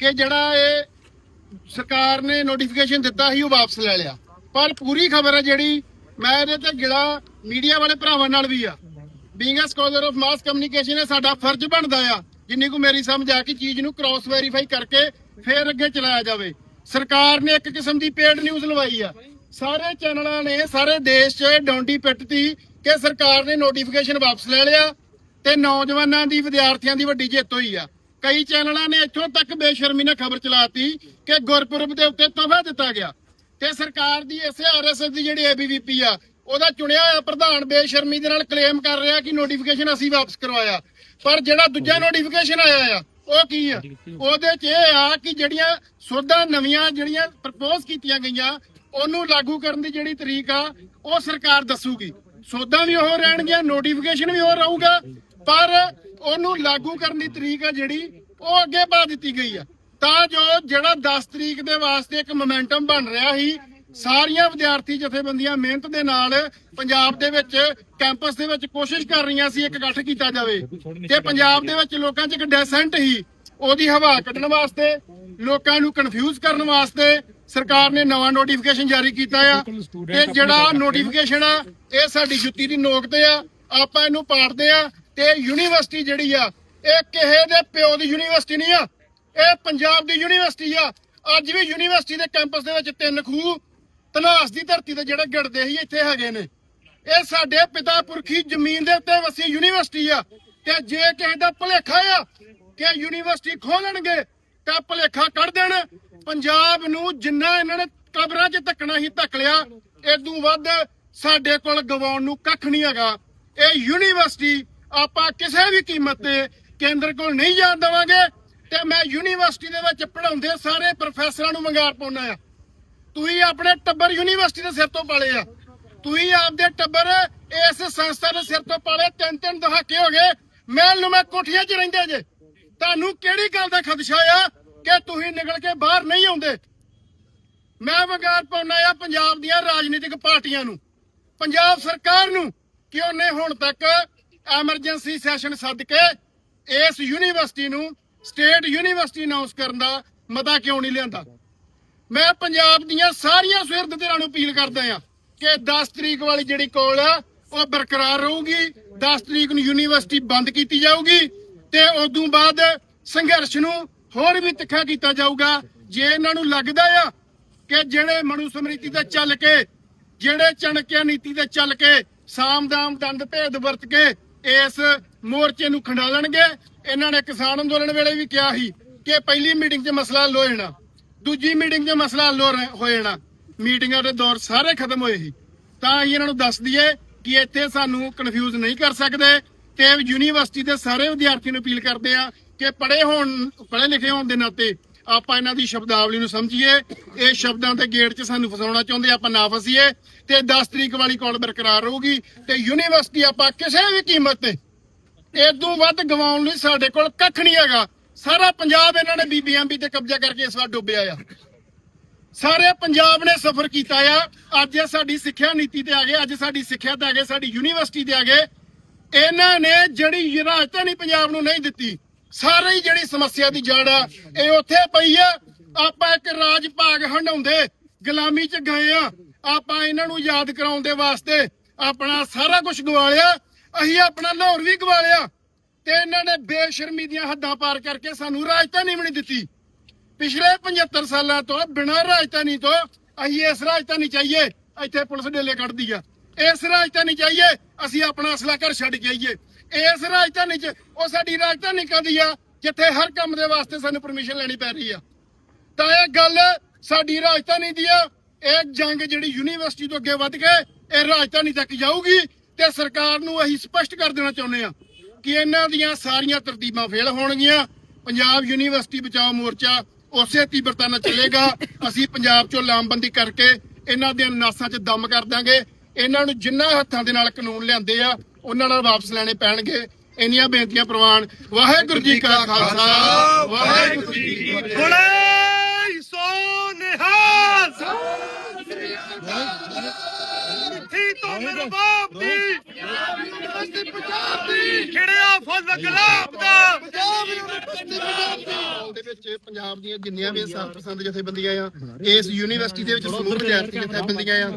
ਕਿ ਜਿਹੜਾ ਇਹ ਸਰਕਾਰ ਨੇ ਨੋਟੀਫਿਕੇਸ਼ਨ ਦਿੱਤਾ ਸੀ, ਉਹ ਵਾਪਸ ਲੈ ਲਿਆ। ਪਰ ਪੂਰੀ ਖਬਰ ਹੈ ਜਿਹੜੀ, ਮੈਂ ਇਹਦੇ ਤੇ ਗਿਲਾ ਮੀਡੀਆ ਵਾਲੇ ਭਰਾਵਾਂ ਨਾਲ ਵੀ ਆ। Being a scholar of mass communication ਇਹ ਸਾਡਾ ਫਰਜ਼ ਬਣਦਾ ਆ, ਜਿੰਨੀ ਕੋ ਮੇਰੀ ਸਮਝ ਆ ਕਿ ਚੀਜ਼ ਨੂੰ ਕ੍ਰਾਸ ਵੈਰੀਫਾਈ ਕਰਕੇ ਫੇਰ ਅੱਗੇ ਚਲਾਇਆ ਜਾਵੇ। ਸਰਕਾਰ ਨੇ ਇੱਕ ਕਿਸਮ ਦੀ ਪੇਡ ਨਿਊਜ਼ ਲਵਾਈ ਆ। ਸਾਰੇ ਚੈਨਲਾਂ ਨੇ, ਸਾਰੇ ਦੇਸ਼ 'ਚ ਡੌਂਡੀ ਪਿੱਟਤੀ ਕਿ ਸਰਕਾਰ ਨੇ ਨੋਟੀਫਿਕੇਸ਼ਨ ਵਾਪਸ ਲੈ ਲਿਆ ਤੇ ਨੌਜਵਾਨਾਂ ਦੀ, ਵਿਦਿਆਰਥੀਆਂ ਦੀ ਵੱਡੀ ਜਿੱਤ ਹੋਈ ਆ। ਕਈ ਚੈਨਲਾਂ ਨੇ ਇੱਥੋਂ ਤੱਕ ਬੇਸ਼ਰਮੀ ਨਾਲ ਖਬਰ ਚਲਾਤੀ ਕਿ ਗੁਰਪੁਰਬ ਦੇ ਉੱਤੇ ਤੋਹਫਾ ਦਿੱਤਾ ਗਿਆ। ਤੇ ਸਰਕਾਰ ਦੀ ਇਸੇ ਆਰਐਸਐਸ ਦੀ ਜਿਹੜੀ ਏਬੀਵੀਪੀ ਆ ਉਹਦਾ ਚੁਣਿਆ ਹੋਇਆ ਪ੍ਰਧਾਨ ਬੇਸ਼ਰਮੀ ਦੇ ਨਾਲ ਕਲੇਮ ਕਰ ਰਿਹਾ ਕਿ ਨੋਟੀਫਿਕੇਸ਼ਨ ਅਸੀਂ ਵਾਪਸ ਕਰਵਾਇਆ। ਪਰ ਜਿਹੜਾ ਦੂਜਾ ਨੋਟੀਫਿਕੇਸ਼ਨ ਆਇਆ ਆ ਉਹ ਕੀ ਆ? ਉਹਦੇ 'ਚ ਇਹ ਆ ਕਿ ਜਿਹੜੀਆਂ ਸੋਧਾਂ ਨਵੀਆਂ ਜਿਹੜੀਆਂ ਪ੍ਰਪੋਜ਼ ਕੀਤੀਆਂ ਗਈਆਂ ਉਹਨੂੰ ਲਾਗੂ ਕਰਨ ਦੀ ਜਿਹੜੀ ਤਰੀਕ ਆ ਉਹ ਸਰਕਾਰ ਦੱਸੂਗੀ। ਸੋਧਾਂ ਵੀ ਉਹ ਰਹਿਣਗੀਆਂ ਨੋਟੀਫਿਕੇਸ਼ਨ ਵੀ ਉਹ ਰਹੂਗਾ, ਪਰ ਉਹਨੂੰ ਲਾਗੂ ਕਰਨ ਦੀ ਤਰੀਕ ਆ ਜਿਹੜੀ, ਉਹ ਅੱਗੇ ਪਾ ਦਿੱਤੀ ਗਈ ਆ। ਤਾਂ ਜੋ ਜਿਹੜਾ 10 ਤਰੀਕ ਦੇ ਵਾਸਤੇ ਇੱਕ ਮੋਮੈਂਟਮ ਬਣ ਰਿਹਾ ਸੀ, ਸਾਰੀਆਂ ਵਿਦਿਆਰਥੀ ਜਥੇਬੰਦੀਆਂ ਮਿਹਨਤ ਦੇ ਨਾਲ ਪੰਜਾਬ ਦੇ ਵਿੱਚ ਕੈਂਪਸ ਦੇ ਵਿੱਚ ਕੋਸ਼ਿਸ਼ ਕਰ ਰਹੀਆਂ ਸੀ ਇੱਕ ਇਕੱਠ ਕੀਤਾ ਜਾਵੇ। ਤੇ ਪੰਜਾਬ ਦੇ ਵਿੱਚ ਲੋਕਾਂ 'ਚ ਇੱਕ ਡੈਸੈਂਟ ਸੀ, ਉਹਦੀ ਹਵਾ ਕੱਢਣ ਵਾਸਤੇ, ਲੋਕਾਂ ਨੂੰ ਕਨਫਿਊਜ਼ ਕਰਨ ਵਾਸਤੇ ਸਰਕਾਰ ਨੇ ਨਵਾਂ ਨੋਟੀਫਿਕੇਸ਼ਨ ਜਾਰੀ ਕੀਤਾ ਆ। ਤੇ ਜਿਹੜਾ ਨੋਟੀਫਿਕੇਸ਼ਨ ਆ ਇਹ ਸਾਡੀ ਜੁੱਤੀ ਦੀ ਨੋਕ ਤੇ ਆ। ਆਪਾਂ ਇਹਨੂੰ ਪਾੜਦੇ ਆ ਤੇ ਯੂਨੀਵਰਸਿਟੀ ਜਿਹੜੀ ਆ ਇਹ ਕਿਸੇ ਦੇ ਪਿਓ ਦੀ ਯੂਨੀਵਰਸਿਟੀ ਨਹੀਂ ਆ। ਇਹ ਪੰਜਾਬ ਦੀ ਯੂਨੀਵਰਸਿਟੀ ਆ। ਅੱਜ ਵੀ ਯੂਨੀਵਰਸਿਟੀ ਦੇ ਕੈਂਪਸ ਦੇ ਵਿੱਚ ਤਿੰਨ ਖੂਹ ਤਨਾਸ ਦੀ ਧਰਤੀ ਤੇ ਜਿਹੜੇ ਗਿੜਦੇ ਸੀ ਇੱਥੇ ਹੈਗੇ ਨੇ। ਇਹ ਸਾਡੇ ਪਿਤਾ ਪੁਰਖੀ ਜ਼ਮੀਨ ਦੇ ਉੱਤੇ ਵਸੀ ਯੂਨੀਵਰਸਿਟੀ ਆ। ਤੇ ਜੇ ਕਿਸੇ ਦਾ ਭੁਲੇਖਾ ਆ ਕਿ ਯੂਨੀਵਰਸਿਟੀ ਖੋਲਣਗੇ ਤਾਂ ਭੁਲੇਖਾ ਕੱਢ ਦੇਣ। ਪੰਜਾਬ ਨੂੰ ਜਿੰਨਾ ਇਹਨਾਂ ਨੇ ਕਬਰਾਂ 'ਚ ਧੱਕਣਾ ਹੀ ਧੱਕ ਲਿਆ, ਇਦੋਂ ਵੱਧ ਸਾਡੇ ਕੋਲ ਗਵਾਉਣ ਨੂੰ ਕੱਖ ਨਹੀਂ ਹੈਗਾ। ਇਹ ਯੂਨੀਵਰਸਿਟੀ ਆਪਾਂ ਕਿਸੇ ਵੀ ਕੀਮਤ ਤੇ ਕੇਂਦਰ ਕੋਲ ਨਹੀਂ ਜਾਣ ਦੇਵਾਂਗੇ ਤੇ ਮੈਂ ਯੂਨੀਵਰਸਿਟੀ ਦੇ ਵਿੱਚ ਪੜਾਉਂਦੇ ਸਾਰੇ ਪ੍ਰੋਫੈਸਰਾਂ ਨੂੰ ਮੰਗਾਰ ਪਾਉਣਾ ਆ ਤੁਸੀਂ ਆਪਣੇ ਟੱਬਰ ਯੂਨੀਵਰਸਿਟੀ ਦੇ ਸਿਰ ਤੋਂ ਪਾਲੇ ਆ। ਤੁਸੀਂ ਆਪਦੇ ਟੱਬਰ ਇਸ ਸੰਸਥਾ ਦੇ ਸਿਰ ਤੋਂ ਪਾਲੇ, ਤਿੰਨ ਤਿੰਨ ਦਹਾਕੇ ਹੋ ਗਏ। ਮਹਿਲ ਨੂੰ ਮੈਂ ਕੋਠੀਆਂ 'ਚ ਰਹਿੰਦੇ ਜੇ। ਤੁਹਾਨੂੰ ਕਿਹੜੀ ਗੱਲ ਦਾ ਖਦਸ਼ਾ ਆ? ਕਿ ਤੁਸੀਂ ਨਿਕਲ ਕੇ ਬਾਹਰ ਨਹੀਂ ਆਉਂਦੇ। ਮੈਂ ਵੰਗਾਰ ਪਾਉਣਾ ਆ ਪੰਜਾਬ ਦੀਆਂ ਰਾਜਨੀਤਿਕ ਪਾਰਟੀਆਂ ਨੂੰ, ਪੰਜਾਬ ਸਰਕਾਰ ਨੂੰ, ਕਿ ਉਹਨੇ ਹੁਣ ਤੱਕ ਐਮਰਜੈਂਸੀ ਸੈਸ਼ਨ ਸੱਦ ਕੇ ਇਸ ਯੂਨੀਵਰਸਿਟੀ ਨੂੰ ਸਟੇਟ ਯੂਨੀਵਰਸਿਟੀ ਅਨਾਉਂਸ ਕਰਨ ਦਾ ਮਤਾ ਕਿਉਂ ਨਹੀਂ ਲਿਆਂਦਾ? ਮੈਂ ਪੰਜਾਬ ਦੀਆਂ ਸਾਰੀਆਂ ਸੁਹਿਰਦ ਧਿਰਾਂ ਨੂੰ ਅਪੀਲ ਕਰਦਾ ਆ ਕਿ 10 ਤਰੀਕ ਵਾਲੀ ਜਿਹੜੀ ਕੋਲ ਆ, ਉਹ ਬਰਕਰਾਰ ਰਹੂਗੀ 10 ਤਰੀਕ ਨੂੰ ਯੂਨੀਵਰਸਿਟੀ ਬੰਦ ਕੀਤੀ ਜਾਊਗੀ ਤੇ ਉਦੋਂ ਬਾਅਦ ਸੰਘਰਸ਼ ਨੂੰ ਹੋਰ ਵੀ ਤਿੱਖਾ ਕੀਤਾ ਜਾਊਗਾ। ਜੇ ਇਹਨਾਂ ਨੂੰ ਲੱਗਦਾ ਆ ਕਿ ਜਿਹੜੇ ਮਨੂ ਸਮ੍ਰਿਤੀ ਤੇ ਚੱਲ ਕੇ, ਜਿਹੜੇ ਚਣਕਿਆ ਨੀਤੀ ਤੇ ਚੱਲ ਕੇ ਸਾਮਦਾਮ ਦੰਦ ਭੇਦ ਵਰਤ ਕੇ ਇਸ ਮੋਰਚੇ ਨੂੰ ਖੰਡਾਲਣਗੇ ਇਹਨਾਂ ਨੇ ਕਿਸਾਨ ਅੰਦੋਲਨ ਵੇਲੇ ਵੀ ਕਿਹਾ ਸੀ ਕਿ ਪਹਿਲੀ ਮੀਟਿੰਗ 'ਚ ਮਸਲਾ ਹੱਲ ਜਾਣਾ, ਦੂਜੀ ਮੀਟਿੰਗ 'ਚ ਮਸਲਾ ਹੱਲ ਹੋ ਜਾਣਾ। ਮੀਟਿੰਗਾਂ ਦੇ ਦੌਰ ਸਾਰੇ ਖਤਮ ਹੋਏ ਸੀ। ਤਾਂ ਅਸੀਂ ਇਹਨਾਂ ਨੂੰ ਦੱਸ ਦਈਏ ਕਿ ਇੱਥੇ ਸਾਨੂੰ ਕਨਫਿਊਜ਼ ਨਹੀਂ ਕਰ ਸਕਦੇ। ਤੇ ਯੂਨੀਵਰਸਿਟੀ ਦੇ ਸਾਰੇ ਵਿਦਿਆਰਥੀਆਂ ਨੂੰ ਅਪੀਲ ਕਰਦੇ ਆ ਕਿ ਪੜ੍ਹੇ ਹੋਣ, ਪੜ੍ਹੇ ਲਿਖੇ ਹੋਣ ਦੇ ਨਾਤੇ ਆਪਾਂ ਇਹਨਾਂ ਦੀ ਸ਼ਬਦਾਵਲੀ ਨੂੰ ਸਮਝੀਏ। ਇਹ ਸ਼ਬਦਾਂ ਦੇ ਗੇੜ 'ਚ ਸਾਨੂੰ ਫਸਾਉਣਾ ਚਾਹੁੰਦੇ ਆਪਾਂ ਨਾ ਫਸੀਏ ਤੇ 10 ਤਰੀਕ ਵਾਲੀ ਕਾਲ ਬਰਕਰਾਰ ਰਹੂਗੀ ਤੇ ਯੂਨੀਵਰਸਿਟੀ ਆਪਾਂ ਕਿਸੇ ਵੀ ਕੀਮਤ ਤੇ ਇਦੋਂ ਵੱਧ ਗਵਾਉਣ ਲਈ ਸਾਡੇ ਕੋਲ ਕੱਖ ਨਹੀਂ ਹੈਗਾ। ਸਾਰਾ ਪੰਜਾਬ ਇਹਨਾਂ ਨੇ ਬੀਬੀਐਮਬੀ ਤੇ ਕਬਜ਼ਾ ਕਰਕੇ ਇਸ ਵਾਰ ਡੁੱਬਿਆ ਆ। ਸਾਰੇ ਪੰਜਾਬ ਨੇ ਸਫਰ ਕੀਤਾ ਆ। ਅੱਜ ਸਾਡੀ ਸਿੱਖਿਆ ਨੀਤੀ ਤੇ ਆ ਗਏ, ਅੱਜ ਸਾਡੀ ਸਿੱਖਿਆ ਤੇ ਆ ਗਏ, ਸਾਡੀ ਯੂਨੀਵਰਸਿਟੀ ਤੇ ਆ ਗਏ। ਇਹਨਾਂ ਨੇ ਜਿਹੜੀ ਰਾਜਧਾਨੀ ਪੰਜਾਬ ਨੂੰ ਨਹੀਂ ਦਿੱਤੀ ਸਾਰੀ ਜਿਹੜੀ ਸਮੱਸਿਆ ਦੀ ਜੜ ਆ, ਇਹ ਉੱਥੇ ਪਈ ਆ। ਆਪਾਂ ਇੱਕ ਰਾਜ ਭਾਗ ਹੰਡਾਉਂਦੇ ਗੁਲਾਮੀ 'ਚ ਗਏ ਆ। ਆਪਾਂ ਇਹਨਾਂ ਨੂੰ ਯਾਦ ਕਰਾਉਣ ਦੇ ਵਾਸਤੇ ਆਪਣਾ ਸਾਰਾ ਕੁਝ ਗਵਾ ਲਿਆ ਅਸੀਂ ਆਪਣਾ ਲਾਹੌਰ ਵੀ ਗਵਾ ਲਿਆ ਤੇ ਇਹਨਾਂ ਨੇ ਬੇਸ਼ਰਮੀ ਦੀਆਂ ਹੱਦਾਂ ਪਾਰ ਕਰਕੇ ਸਾਨੂੰ ਰਾਜਧਾਨੀ ਵੀ ਨਹੀਂ ਦਿੱਤੀ। ਪਿਛਲੇ 75 ਸਾਲਾਂ ਤੋਂ, ਬਿਨਾਂ ਰਾਜਧਾਨੀ ਤੋਂ, ਅਸੀਂ ਇਸ ਰਾਜਧਾਨੀ ਚਾਹੀਏ। ਇੱਥੇ ਪੁਲਿਸ ਡੇਲੇ ਕੱਢਦੀ ਆ। ਇਸ ਰਾਜਧਾਨੀ ਚਾਹੀਏ, ਅਸੀਂ ਆਪਣਾ ਅਸਲਾ ਘਰ ਛੱਡ ਕੇ ਆਈਏ। ਇਸ ਰਾਜਧਾਨੀ 'ਚ, ਉਹ ਸਾਡੀ ਰਾਜਧਾਨੀ ਕਦੀ ਆ? ਜਿੱਥੇ ਹਰ ਕੰਮ ਦੇ ਵਾਸਤੇ ਸਾਨੂੰ ਪਰਮਿਸ਼ਨ ਲੈਣੀ ਪੈ ਰਹੀ ਆ। ਤਾਂ ਇਹ ਗੱਲ ਸਾਡੀ ਰਾਜਧਾਨੀ ਦੀ ਆ। ਇਹ ਜੰਗ ਜਿਹੜੀ ਯੂਨੀਵਰਸਿਟੀ ਤੋਂ ਅੱਗੇ ਵੱਧ ਕੇ ਇਹ ਰਾਜਧਾਨੀ ਤੱਕ ਜਾਊਗੀ ਤੇ ਸਰਕਾਰ ਨੂੰ ਅਸੀਂ ਸਪਸ਼ਟ ਕਰ ਦੇਣਾ ਚਾਹੁੰਦੇ ਆ ਕਿ ਇਹਨਾਂ ਦੀਆਂ ਸਾਰੀਆਂ ਤਰਤੀਬਾਂ ਫੇਲ ਹੋਣਗੀਆਂ। ਪੰਜਾਬ ਯੂਨੀਵਰਸਿਟੀ ਬਚਾਓ ਮੋਰਚਾ ਉਸੇ ਤੀਬਰਤਾ ਨਾਲ ਚੱਲੇਗਾ। ਅਸੀਂ ਪੰਜਾਬ ਚੋਂ ਲਾਮਬੰਦੀ ਕਰਕੇ ਇਹਨਾਂ ਦੀਆਂ ਨਾਸਾਂ 'ਚ ਦਮ ਕਰ ਦਾਂਗੇ। ਇਹਨਾਂ ਨੂੰ ਜਿੰਨਾ ਹੱਥਾਂ ਦੇ ਨਾਲ ਕਾਨੂੰਨ ਲਿਆਂਦੇ ਆ ਉਹਨਾਂ ਨਾਲ ਵਾਪਸ ਲੈਣੇ ਪੈਣਗੇ। ਇੰਨੀਆਂ ਬੇਨਤੀਆਂ ਪ੍ਰਵਾਨ ਵਾਹਿਗੁਰੂ ਜੀ ਕਾ ਖਾਲਸਾ, ਵਾਹਿਗੁਰੂ ਜੀ ਕੀ ਫਤਿਹ। ਸੋ ਨਿਹਾਲ। ਠੀ ਤੋਂ ਮੇਰੇ ਬਾਪ ਦੀ। ਖਿੜਿਆ ਫੁੱਲ ਗੁਲਾਬ ਦਾ? ਦੇ ਵਿੱਚ ਪੰਜਾਬ ਦੀਆਂ ਜਿੰਨੀਆਂ ਵੀ ਪਸੰਦ ਜਥੇਬੰਦੀਆਂ ਆ ਇਸ ਯੂਨੀਵਰਸਿਟੀ ਦੇ ਵਿੱਚ ਸਮੂਹ ਵਿਦਿਆਰਥੀ ਜਥੇਬੰਦੀਆਂ ਆ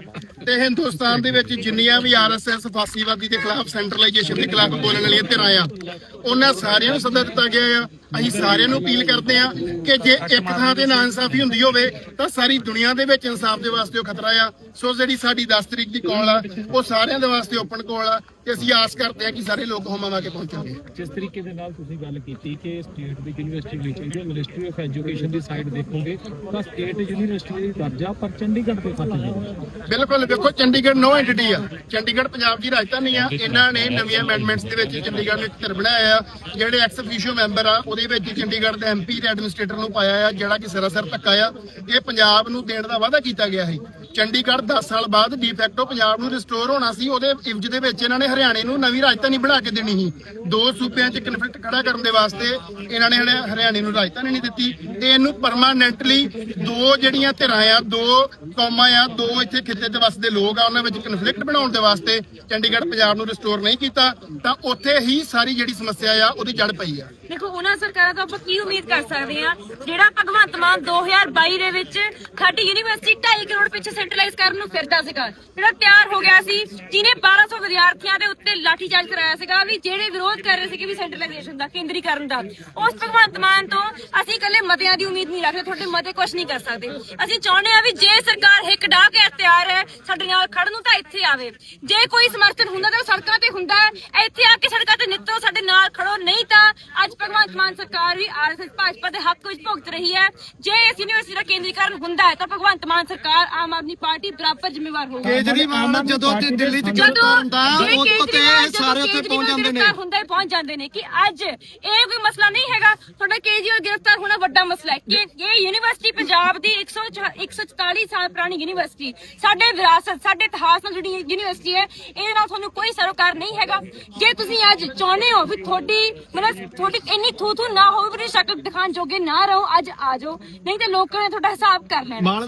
ਤੇ ਹਿੰਦੁਸਤਾਨ ਦੇ ਵਿੱਚ ਜਿੰਨੀਆਂ ਵੀ ਆਰਐਸਐਸ ਫਾਸੀਵਾਦੀ ਦੇ ਖਿਲਾਫ ਸੈਂਟਰਲਾਈਜੇਸ਼ਨ ਦੇ ਖਿਲਾਫ ਬੋਲਣ ਵਾਲੀਆਂ ਧਿਰਾਂ ਆ ਉਹਨਾਂ ਸਾਰਿਆਂ ਨੂੰ ਸੱਦਾ ਦਿੱਤਾ ਗਿਆ ਆ ਅਸੀਂ ਸਾਰਿਆਂ ਨੂੰ ਅਪੀਲ ਕਰਦੇ ਆ ਕਿ ਜੇ ਇੱਕ ਥਾਂ ਤੇ ਨਾ ਇਨਸਾਫੀ ਹੁੰਦੀ ਹੋਵੇ, ਤਾਂ ਸਾਰੀ ਦੁਨੀਆ ਦੇ ਵਿੱਚ ਇਨਸਾਫ ਦੇ ਵਾਸਤੇ ਉਹ ਖਤਰਾ ਆ। ਸੋ ਜਿਹੜੀ ਸਾਡੀ 10 ਤਰੀਕ ਦੀ ਕਾਲ ਆ, ਉਹ ਸਾਰਿਆਂ ਦੇ ਵਾਸਤੇ ਓਪਨ ਕਾਲ ਆ। ਤੇ ਅਸੀਂ ਆਸ ਕਰਦੇ ਆ ਕਿ ਸਾਰੇ ਲੋਕ ਹੋਮਾਂ ਕੇ ਪਹੁੰਚਣਗੇ। ਜਿਸ ਤਰੀਕੇ ਦੇ ਨਾਲ ਤੁਸੀਂ ਗੱਲ ਕੀਤੀ ਕਿ ਸਟੇਟ ਦੀ ਯੂਨੀਵਰਸਿਟੀ ਵਿੱਚ ਜੇ ਮਿਨਿਸਟਰੀ ਆਫ ਐਜੂਕੇਸ਼ਨ ਦੀ ਸਾਈਡ ਦੇਖੋਗੇ ਤਾਂ ਸਟੇਟ ਯੂਨੀਵਰਸਿਟੀ ਦੀ ਦਰਜਾ ਪਰ ਚੰਡੀਗੜ੍ਹ ਤੇ ਫੱਟ ਗਿਆ ਬਿਲਕੁਲ ਦੇਖੋ ਚੰਡੀਗੜ੍ਹ ਨੋ ਐਂਟੀਟੀ ਆ। ਚੰਡੀਗੜ੍ਹ ਪੰਜਾਬ ਦੀ ਰਾਜਧਾਨੀ ਆ। ਇਹਨਾਂ ਨੇ ਨਵੀਆਂ ਅਮੈਂਡਮੈਂਟਸ ਦੇ ਵਿੱਚ ਚੰਡੀਗੜ੍ਹ ਨੂੰ ਧਿਰ ਬਣਾਇਆ ਆ। ਜਿਹੜੇ ਐਕਸ ਅਫੀਸ਼ੀਓ ਮੈਂਬਰ ਆ ਉਹਦੇ ਵਿੱਚ ਚੰਡੀਗੜ੍ਹ ਦੇ ਐਮਪੀ ਤੇ ਐਡਮਿਨਿਸਟ੍ਰੇਟਰ ਨੂੰ ਪਾਇਆ ਆ ਜਿਹੜਾ ਕਿ ਸਰਾਸਰ ਧੱਕਾ ਆ। ਇਹ ਪੰਜਾਬ ਨੂੰ ਦੇਣ ਦਾ ਵਾਅਦਾ ਕੀਤਾ ਗਿਆ ਸੀ। ਚੰਡੀਗੜ੍ਹ 10 ਸਾਲ ਬਾਅਦ ਡੀਫੈਕਟੋ ਪੰਜਾਬ ਨੂੰ ਰਿਸਟੋਰ ਹੋਣਾ ਸੀ। ਉਹਦੇ ਇਵਜ ਦੇ ਵਿੱਚ ਇਹਨਾਂ ਨੇ ਹਰਿਆਣੇ ਨੂੰ ਨਵੀਂ ਰਾਜਧਾਨੀ ਬਣਾ ਕੇ ਦੇਣੀ ਸੀ। ਦੋ ਸੂਬਿਆਂ 'ਚ ਕਨਫਲਿਕਟ ਖੜਾ ਕਰਨ ਦੇ ਵਾਸਤੇ ਇਹਨਾਂ ਨੇ ਹਰਿਆਣੇ ਨੂੰ ਰਾਜਧਾਨੀ ਨਹੀਂ ਦਿੱਤੀ। ਤੇ ਇਹਨੂੰ ਪਰਮਾਨੈਂਟਲੀ ਦੋ ਜਿਹੜੀਆਂ ਧਿਰਾਂ ਆ, ਦੋ ਕੌਮਾਂ ਆ, ਦੋ ਇੱਥੇ ਖਿੱਤੇ ਤੇ ਵਸਦੇ ਲੋਕ ਆ, ਉਹਨਾਂ ਵਿੱਚ ਕਨਫਲਿਕਟ ਬਣਾਉਣ ਦੇ ਵਾਸਤੇ ਚੰਡੀਗੜ੍ਹ, ਪੰਜਾਬ ਨੂੰ ਰਿਸਟੋਰ ਨਹੀਂ ਕੀਤਾ, ਤਾਂ ਉੱਥੇ ਹੀ ਸਾਰੀ ਜਿਹੜੀ ਸਮੱਸਿਆ ਆ, ਉਹਦੀ ਜੜ ਪਈ ਆ। ਦੇਖੋ, ਉਹਨਾਂ ਸਰਕਾਰਾਂ ਤੋਂ ਆਪਾਂ ਕੀ ਉਮੀਦ ਕਰ ਸਕਦੇ ਆ ਜਿਹੜਾ ਭਗਵੰਤ ਮਾਨ 2022 ਦੇ ਵਿੱਚ ਸਾਡੀ ਯੂਨੀਵਰਸਿਟੀ 2.5 ਕਰੋੜ ਪਿੱਛੇ ਸੈਂਟਰਲਾਈਜ਼ ਕਰਨ ਨੂੰ ਫਿਰਦਾ ਸੀਗਾ, ਜਿਹੜਾ ਤਿਆਰ ਹੋ ਗਿਆ ਸੀ, ਜਿਹਨੇ 1200 ਵਿਦਿਆਰਥੀਆਂ ਦੇ ਉੱਤੇ ਲਾਠੀਚਾਰਜ ਕਰਾਇਆ ਸੀਗਾ ਵੀ ਜਿਹੜੇ ਵਿਰੋਧ ਕਰ ਰਹੇ ਸੀਗੇ ਵੀ ਸੈਂਟਰਲਾਈਜ਼ੇਸ਼ਨ ਦਾ ਕੇਂਦਰੀਕਰਨ ਦਾ ਉਸ ਭਗਵੰਤ ਮਾਨ ਤੋਂ ਅਸੀਂ ਇਕੱਲੇ ਮਤਿਆਂ ਦੀ ਉਮੀਦ ਨਹੀਂ ਰੱਖਦੇ ਤੁਹਾਡੇ ਮਤੇ ਕੁਝ ਨਹੀਂ ਕਰ ਸਕਦੇ। ਅਸੀਂ ਚਾਹੁੰਦੇ ਆ ਵੀ ਜੇ ਸਰਕਾਰ ਹਿੱਕ ਡਾ ਕੇ ਤਿਆਰ ਹੈ ਸਾਡੇ ਨਾਲ ਖੜਨ ਨੂੰ ਤਾਂ ਇੱਥੇ ਆਵੇ। ਜੇ ਕੋਈ ਸਮਰਥਨ ਹੁੰਦਾ ਤਾਂ ਸੜਕਾਂ ਤੇ ਹੁੰਦਾ ਹੈ। ਇੱਥੇ ਆ ਕੇ ਸੜਕਾਂ ਤੇ ਨਿੱਤੋ ਸਾਡੇ ਨਾਲ ਖੜੋ। ਨਹੀਂ ਤਾਂ ਅੱਜ ਭਗਵੰਤ ਮਾਨ ਸਰਕਾਰ ਵੀ ਆਰਐਸਐਸ ਭਾਜਪਾ ਦੇ ਹੱਕ ਵਿੱਚ ਭੁਗਤ ਰਹੀ ਹੈ। ਜੇ ਇਸ ਯੂਨੀਵਰਸਿਟੀ ਦਾ ਕੇਂਦਰੀਕਰਨ ਹੁੰਦਾ ਹੈ ਤਾਂ ਭਗਵੰਤ ਮਾਨ ਸਰਕਾਰ ਆਮ ਆਦਮੀ ਪਾਰਟੀ ਬਰਾਬਰ ਜ਼ਿੰਮੇਵਾਰ ਹੋਊਗੀ। ਕੇਜਰੀਵਾਲ ਜਦੋਂ ਤੇ ਦਿੱਲੀ ਚ ਜਦੋਂ ਹੁੰਦਾ ਜਿਵੇਂ ਉਹ ਤੇ ਕੇਜਰੀਵਾਲ ਇਹ ਸਾਰੇ ਉੱਥੇ ਪਹੁੰਚ ਜਾਂਦੇ ਨੇ। ਹੁੰਦਾ ਹੀ ਪਹੁੰਚ ਜਾਂਦੇ ਨੇ ਕਿ ਅੱਜ ਇਹ ਕੋਈ ਮਸਲਾ ਨਹੀਂ ਹੈਗਾ। ਤੁਹਾਡਾ ਕੇਜਰੀਵਾਲ ਗ੍ਰਿਫਤਾਰ ਹੋਣਾ ਵੱਡਾ ਮਸਲਾ ਹੈ। ਕਿ ਇਹ ਯੂਨੀਵਰਸਿਟੀ ਪੰਜਾਬ ਦੀ 100 144 ਸਾਲ ਪੁਰਾਣੀ ਯੂਨੀਵਰਸਿਟੀ ਸਾਡੇ ਵਿਰਾਸਤ ਸਾਡੇ ਇਤਿਹਾਸ ਨਾਲ ਜੁੜੀ ਯੂਨੀਵਰਸਿਟੀ ਹੈ। ਇਹਦੇ ਨਾਲ ਤੁਹਾਨੂੰ ਕੋਈ ਸਰੋਕਾਰ ਨਹੀਂ ਹੈਗਾ। ਜੇ ਤੁਸੀਂ ਅੱਜ ਚਾਹੁੰਦੇ ਹੋ ਵੀ ਤੁਹਾਡੀ ਮਤਲਬ ਤੁਹਾਡੀ ਇੰਨੀ ਥੂ ਥੂ ਨਾ ਹੋਵੇ ਵੀ ਸ਼ਕਲ ਦਿਖਾਣ ਜੋਗੇ ਨਾ ਰਹੋ ਅੱਜ ਆ ਜਾਓ। ਨਹੀਂ ਤੇ ਲੋਕਾਂ ਨੇ ਤੁਹਾਡਾ ਹਿਸਾਬ ਕਰ ਲੈਣਾ।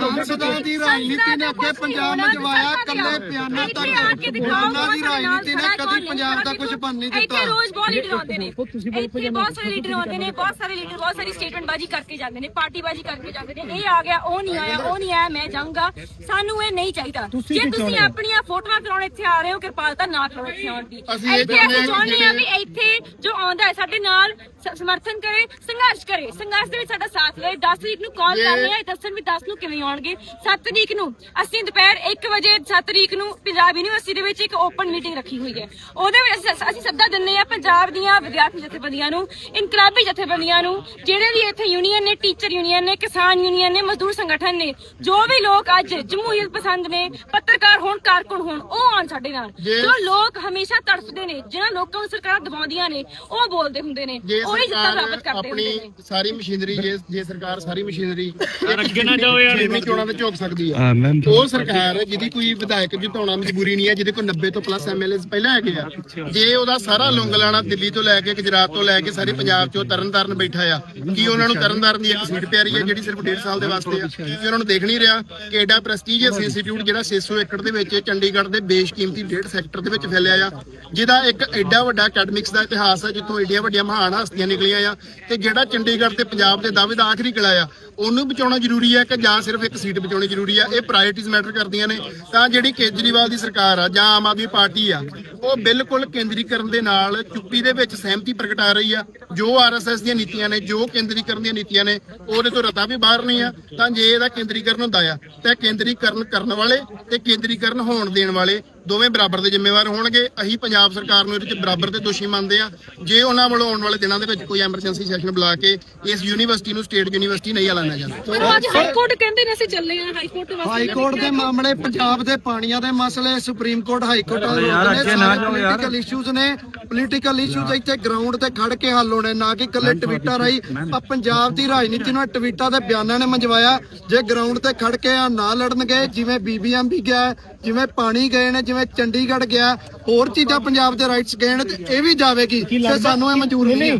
ਸੰਸਦਾਂ ਦੀ ਰਾਜਨੀਤੀ ਨੇ ਅੱਗੇ ਪੰਜਾਬ ਮਜਵਾਇਆ ਕੱਲੇ ਪਿਆਨਾ ਤੱਕ ਉਹਨਾਂ ਦੀ ਰਾਜਨੀਤੀ ਨੇ ਕਦੀ ਪੰਜਾਬ ਦਾ ਕੁਝ ਬਣ ਨਹੀਂ ਇੱਥੇ ਦਿੱਤਾ ਰੋਜ਼ ਬਹੁਤ ਲੀਡਰ ਆਉਂਦੇ ਨੇ। ਇੱਥੇ ਬਹੁਤ ਸਾਰੇ ਲੀਡਰ ਆਉਂਦੇ ਨੇ ਬਹੁਤ ਸਾਰੇ ਲੀਡਰ ਬਹੁਤ ਸਾਰੀ ਸਟੇਟਮੈਂਟ ਬਾਜੀ ਕਰਕੇ ਜਾਂਦੇ ਨੇ ਪਾਰਟੀ ਬਾਜੀ ਕਰਕੇ ਜਾਂਦੇ ਨੇ। ਇਹ ਆ ਗਿਆ ਉਹ ਨਹੀਂ ਆਇਆ ਉਹ ਨਹੀਂ ਆਇਆ ਮੈਂ ਜਾਊਂਗਾ। ਸਾਨੂੰ ਇਹ ਨਹੀਂ ਚਾਹੀਦਾ। ਜੇ ਤੁਸੀਂ ਆਪਣੀਆਂ ਫੋਟੋਆਂ ਕਰਾਉਣ ਇੱਥੇ ਆ ਰਹੇ ਹੋ ਕਿਰਪਾਲਤਾ ਨਾ ਕਰੋ ਇੱਥੇ ਆਉਣ ਦੀ। ਅਸੀਂ ਇਹ ਇੱਥੇ ਚਾਹੁੰਦੇ ਹਾਂ ਅਸੀਂ ਚਾਹੁੰਦੇ ਕਿ ਆ ਵੀ ਇੱਥੇ ਜੋ ਆਉਂਦਾ ਹੈ ਸਾਡੇ ਨਾਲ ਸਮਰਥਨ ਕਰੇ ਸੰਘਰਸ਼ ਕਰੇ। ਸੰਘਰਸ਼ ਦੇ ਵਿੱਚ ਸਾਡਾ ਸਾਥ ਲਏ। 10 ਤਰੀਕ ਨੂੰ ਕਾਲ ਕਰਨੀ ਹੈ ਦੱਸਣ ਵੀ 10 ਨੂੰ ਕਿਵੇਂ ਆਉਣਗੇ? 7 ਤਰੀਕ ਨੂੰ। ਅਸੀਂ ਦੁਪਹਿਰ 1 ਵਜੇ 7 ਤਰੀਕ ਨੂੰ ਪੰਜਾਬ ਯੂਨੀਵਰਸਿਟੀ ਦੇ ਵਿੱਚ ਇੱਕ ਓਪਨ ਮੀਟਿੰਗ ਰੱਖੀ ਹੋਈ ਹੈ। ਉਹਦੇ ਵਿੱਚ ਅਸੀਂ- ਅਸੀਂ ਸੱਦਾ ਦਿੰਦੇ ਆ ਪੰਜਾਬ ਦੀਆਂ ਵਿਦਿਆਰਥੀ ਜਥੇਬੰਦੀਆਂ ਨੂੰ ਇਨਕਲਾਬੀ ਜਥੇਬੰਦੀਆਂ ਨੂੰ ਜਿਹੜੇ ਵੀ ਇੱਥੇ ਯੂਨੀਅਨ ਨੇ ਟੀਚਰ ਯੂਨੀਅਨ ਨੇ ਕਿਸਾਨ ਯੂਨੀਅਨ ਨੇ ਮਜ਼ਦੂਰ ਸੰਗਠਨ ਨੇ ਜੋ ਵੀ ਲੋਕ ਅੱਜ ਜਮਹੂਰੀਅਤ ਪਸੰਦ ਨੇ ਪੱਤਰਕਾਰ ਹੋਣ ਕਾਰਕੁਨ ਹੋਣ ਉਹ ਆਉਣ ਸਾਡੇ ਨਾਲ। ਜੇ- ਜੋ ਲੋਕ ਹਮੇਸ਼ਾ ਤੜਫਦੇ ਨੇ ਜਿਹਨਾਂ ਲੋਕਾਂ ਨੂੰ ਸਰਕਾਰਾਂ ਦਬਾਉਂਦੀਆਂ ਨੇ ਉਹ ਬੋਲਦੇ ਹੁੰਦੇ ਨੇ ਜੇ ਉਹੀ ਜਿੱਤਾਂ ਸਰਕਾਰ ਪ੍ਰਾਪਤ ਕਰਦੇ ਹੁੰਦੇ ਨੇ। ਆਪਣੀ ਸਾਰੀ ਮਸ਼ੀਨਰੀ ਜੇ ਜੇ ਸਰਕਾਰ ਸਾਰੀ ਮਸ਼ੀਨਰੀ ਅੱਗੇ ਨਾ ਜਾਓ ਯਾਰ। ਚੋਣਾਂ ਵਿੱਚ ਝੋਕ ਸਕਦੀ ਹੈ। ਉਹ ਸਰਕਾਰ ਹੈ ਜਿਹਦੀ ਕੋਈ ਵਿਧਾਇਕ ਜਿਤਾਉਣਾ ਮਜਬੂਰੀ ਨਹੀਂ ਹੈ, ਜਿਹਦੇ ਕੋਲ 90 ਤੋਂ ਪਲੱਸ ਐਮਐਲਏਸ ਪਹਿਲਾਂ ਹੈਗੇ ਆ। ਜੇ ਉਹਦਾ ਸਾਰਾ ਲੁੰਗ ਲਾਣਾ ਦਿੱਲੀ ਤੋਂ ਲੈ ਕੇ ਗੁਜਰਾਤ ਤੋਂ ਲੈ ਕੇ ਸਾਰੇ ਪੰਜਾਬ ਚੋਂ ਤਰਨਤਾਰਨ ਬੈਠਾ ਆ, ਕੀ ਉਹਨਾਂ ਨੂੰ ਤਰਨਤਾਰਨ ਦੀ ਇੱਕ ਸੀਟ ਪਿਆਰੀ ਹੈ ਜਿਹੜੀ ਸਿਰਫ 1.5 ਸਾਲ ਦੇ ਵਾਸਤੇ ਆ? ਕੀ ਉਹਨਾਂ ਨੂੰ ਦੇਖ ਨਹੀਂ ਰਿਹਾ? ਕਿ ਐਡਾ ਪ੍ਰੈਸਟੀਜੀਅਸ ਇੰਸਟੀਚਿਊਟ ਜਿਹੜਾ 600 ਏਕੜ ਦੇ ਵਿੱਚ ਚੰਡੀਗੜ੍ਹ ਦੇ ਬੇਸ਼ਕੀਮਤੀ ਡੇਢ ਸੈਕਟਰ ਦੇ ਵਿੱਚ ਫੈਲਿਆ ਆ, ਜਿਹਦਾ ਇੱਕ ਐਡਾ ਵੱਡਾ ਅਕੈਡਮਿਕਸ ਦਾ ਇਤਿਹਾਸ ਹੈ ਜਿੱਥੋਂ ਐਡੀਆਂ ਵੱਡੀਆਂ ਮਹਾਨ ਹਸਤੀਆਂ ਨਿਕਲੀਆਂ ਆ ਤੇ ਜਿਹੜਾ ਚੰਡੀਗੜ੍ਹ ਤੇ ਪੰਜਾਬ ਦੇ ਦਾਅਵੇ ਦਾ ਆਖਰੀ ਕਿਲਾ ਆ, ਉਹਨੂੰ ਬਚਾਉਣਾ ਜ਼ਰੂਰੀ ਹੈ ਕਿ ਜਾਂ ਸਿਰਫ ਇੱਕ ਸੀਟ ਬਚਾਉਣੀ ਜ਼ਰੂਰੀ ਆ ਇਹ ਪ੍ਰਾਇੋਰਟੀਜ਼ ਮੈਟਰ ਕਰਦੀਆਂ ਨੇ। ਤਾਂ ਜਿਹੜੀ ਕੇਜਰੀਵਾਲ ਦੀ ਸਰਕਾਰ ਆ, ਜਾਂ ਆਮ ਆਦਮੀ ਪਾਰਟੀ ਆ, ਉਹ ਬਿਲਕੁਲ ਕੇਂਦਰੀਕਰਨ ਦੇ ਨਾਲ ਚੁੱਪੀ ਦੇ ਵਿੱਚ ਸਹਿਮਤੀ ਪ੍ਰਗਟਾ ਰਹੀ ਆ। ਜੋ ਆਰਐਸਐਸ ਦੀਆਂ ਨੀਤੀਆਂ ਨੇ, ਜੋ ਕੇਂਦਰੀਕਰਨ ਦੀਆਂ ਨੀਤੀਆਂ ਨੇ, ਉਹਦੇ ਤੋਂ ਰਤਾ ਵੀ ਬਾਹਰ ਨਹੀਂ ਆ। ਤਾਂ ਜੇ ਇਹਦਾ ਕੇਂਦਰੀਕਰਨ ਹੁੰਦਾ ਆ, ਤੇ ਕੇਂਦਰੀਕਰਨ ਕਰਨ ਵਾਲੇ ਤੇ ਕੇਂਦਰੀਕਰਨ ਹੋਣ ਦੇਣ ਵਾਲੇ ਦੋਵੇਂ ਬਰਾਬਰ ਦੇ ਜ਼ਿੰਮੇਵਾਰ ਹੋਣਗੇ। ਅਸੀਂ ਪੰਜਾਬ ਸਰਕਾਰ ਨੂੰ ਇਹਦੇ ਵਿੱਚ ਬਰਾਬਰ ਦੇ ਦੋਸ਼ੀ ਮੰਨਦੇ ਆ ਜੇ ਉਹਨਾਂ ਵੱਲੋਂ ਆਉਣ ਵਾਲੇ ਦਿਨਾਂ ਦੇ ਵਿੱਚ ਕੋਈ ਐਮਰਜੈਂਸੀ ਸੈਸ਼ਨ ਬੁਲਾ ਕੇ ਇਸ ਯੂਨੀਵਰਸਿਟੀ ਨੂੰ ਸਟੇਟ ਯੂਨੀਵਰਸਿਟੀ ਨਹੀਂ ਐਲਾਨਿਆ ਜਾਂਦਾ। ਪਰ ਅੱਜ ਹਾਈ ਕੋਰਟ ਕਹਿੰਦੇ ਨੇ ਅਸੀਂ ਚੱਲੇ ਆ ਹਾਈ ਕੋਰਟ ਵਾਸਤੇ ਹਾਈ ਕੋਰਟ ਦੇ ਮਾਮਲੇ ਪੰਜਾਬ ਦੇ ਪਾਣੀਆਂ ਦੇ ਮਸਲੇ supreme court high court political issues ਨੇ ਪੋਲੀਟੀਕਲ ਇਸ਼ੂਜ਼ ਇੱਥੇ ਗਰਾਊਂਡ ਤੇ ਖੜ ਕੇ ਹੱਲ ਹੋਣੇ ਨਾ ਕਿ ਇਕੱਲੇ ਟਵੀਟਾਂ ਰਾਹੀਂ। ਆ ਪੰਜਾਬ ਦੀ ਰਾਜਨੀਤੀ ਨੂੰ ਟਵੀਟਾਂ ਦੇ ਬਿਆਨਾਂ ਨੇ ਮੰਜਵਾਇਆ। ਜੇ ਗਰਾਊਂਡ ਤੇ ਖੜ ਕੇ ਆ ਨਾ ਲੜਨਗੇ ਜਿਵੇਂ ਬੀਬੀਐਮ ਵੀ ਗਿਆ ਜਿਵੇਂ ਪਾਣੀ ਗਏ ਨੇ ਜਿਵੇਂ ਚੰਡੀਗੜ੍ਹ ਗਿਆ ਹੋਰ ਚੀਜ਼ਾਂ ਪੰਜਾਬ ਦੇ ਰਾਈਟਸ ਗਏ ਨੇ ਤੇ ਇਹ ਵੀ ਜਾਵੇਗੀ ਤੇ ਸਾਨੂੰ ਇਹ ਮਨਜ਼ੂਰ ਨਹੀਂ ਹੈ।